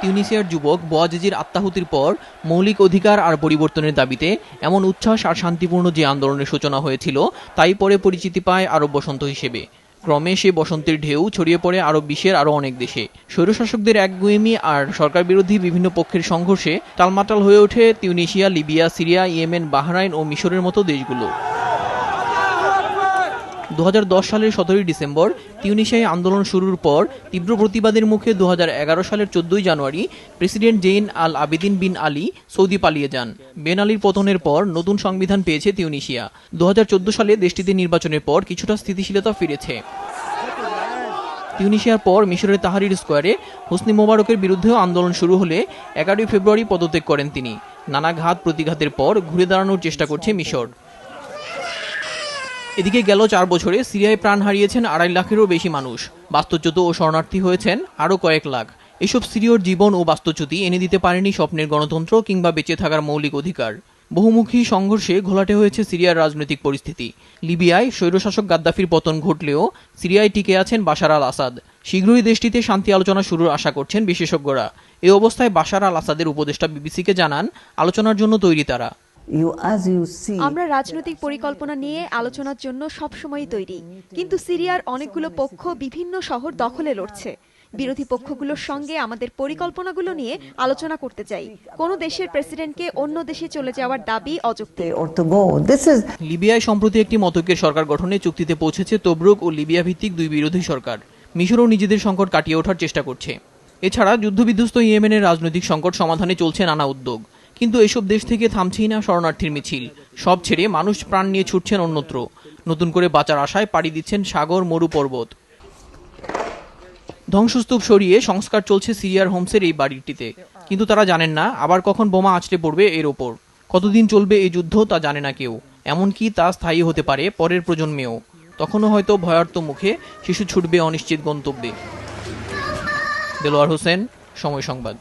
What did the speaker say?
তিউনিসিয়ার যুবক বোয়াজেজির আত্মাহুতির পর মৌলিক অধিকার আর পরিবর্তনের দাবিতে এমন উচ্ছ্বাস আর শান্তিপূর্ণ যে আন্দোলনের সূচনা হয়েছিল, তাই পরে পরিচিতি পায় আরব বসন্ত হিসেবে। ক্রমে সে বসন্তের ঢেউ ছড়িয়ে পড়ে আরব বিশ্বের আরও অনেক দেশে। স্বৈরশাসকদের একগুয়েমি আর সরকার বিরোধী বিভিন্ন পক্ষের সংঘর্ষে টালমাটাল হয়ে ওঠে Tunisia, Libya, Syria, Yemen, Bahrain ও মিশরের মতো দেশগুলো। দু হাজার দশ সালের সতেরোই ডিসেম্বর তিউনিশিয়ায় আন্দোলন শুরুর পর তীব্র প্রতিবাদের মুখে দুহাজার এগারো সালের চোদ্দই January president Zine al Abidine bin Ali Saudi পালিয়ে যান। বেন আলীর পতনের পর নতুন সংবিধান পেয়েছে তিউনিশিয়া দু হাজার চোদ্দ সালে দেশটিতে নির্বাচনের পর কিছুটা স্থিতিশীলতা ফিরেছে। তিউনিশিয়ার পর মিশরের তাহারির স্কোয়ারে হোসনি মোবারকের বিরুদ্ধেও আন্দোলন শুরু হলে এগারোই ফেব্রুয়ারি পদত্যাগ করেন তিনি। নানা ঘাত প্রতিঘাতের পর ঘুরে দাঁড়ানোর চেষ্টা করছে মিশর। এদিকে গেল চার বছরে সিরিয়ায় প্রাণ হারিয়েছেন আড়াই লাখেরও বেশি মানুষ। বাস্তুচ্যুত ও শরণার্থী হয়েছেন আরও কয়েক লাখ। এসব সিরিয়র জীবন ও বাস্তুচ্যুতি এনে দিতে পারেনি স্বপ্নের গণতন্ত্র কিংবা বেঁচে থাকার মৌলিক অধিকার। বহুমুখী সংঘর্ষে ঘোলাটে হয়েছে সিরিয়ার রাজনৈতিক পরিস্থিতি। লিবিয়ায় স্বৈরশাসক গাদ্দাফির পতন ঘটলেও সিরিয়ায় টিকে আছেন বাশার আল আসাদ। শীঘ্রই দেশটিতে শান্তি আলোচনা শুরুর আশা করছেন বিশেষজ্ঞরা। এ অবস্থায় বাশার আল আসাদের উপদেষ্টা বিবিসিকে জানান, আলোচনার জন্য তৈরি তারা। You, as you see, আমরা রাজনৈতিক পরিকল্পনা নিয়ে আলোচনার জন্য সবসময় তৈরি। কিন্তু সিরিয়ার অনেকগুলো পক্ষ বিভিন্ন শহর দখলে লড়ছে। বিরোধী পক্ষগুলোর সঙ্গে আমাদের পরিকল্পনাগুলো নিয়ে আলোচনা করতে চাই। কোনো দেশের প্রেসিডেন্টকে অন্য দেশে চলে যাওয়ার দাবি অযৌক্তিক। Is লিবিয়ায় সম্প্রতি একটি মতৈক্যের সরকার গঠনে চুক্তিতে পৌঁছেছে তবরুক ও লিবিয়া ভিত্তিক দুই বিরোধী সরকার। মিশরও নিজেদের সংকট কাটিয়ে ওঠার চেষ্টা করছে। এছাড়া যুদ্ধবিধ্বস্ত ইয়েমেনের রাজনৈতিক সংকট সমাধানে চলছে নানা উদ্যোগ। কিন্তু এসব দেশ থেকে থামছেই না শরণার্থীর মিছিল। সব ছেড়ে মানুষ প্রাণ নিয়ে ছুটছেন অন্যত্র। নতুন করে বাঁচার আশায় পাড়ি দিচ্ছেন সাগর মরু পর্বত। ধ্বংসস্তূপ সরিয়ে সংস্কার চলছে সিরিয়ার হোমসের এই বাড়িটিতে। কিন্তু তারা জানেন না, আবার কখন বোমা আছড়ে পড়বে এর ওপর। কতদিন চলবে এই যুদ্ধ তা জানে না কেউ। এমনকি তা স্থায়ী হতে পারে পরের প্রজন্মেও। তখনও হয়তো ভয়ার্ত মুখে শিশু ছুটবে অনিশ্চিত গন্তব্যে। দেলোয়ার হোসেন, সময় সংবাদ।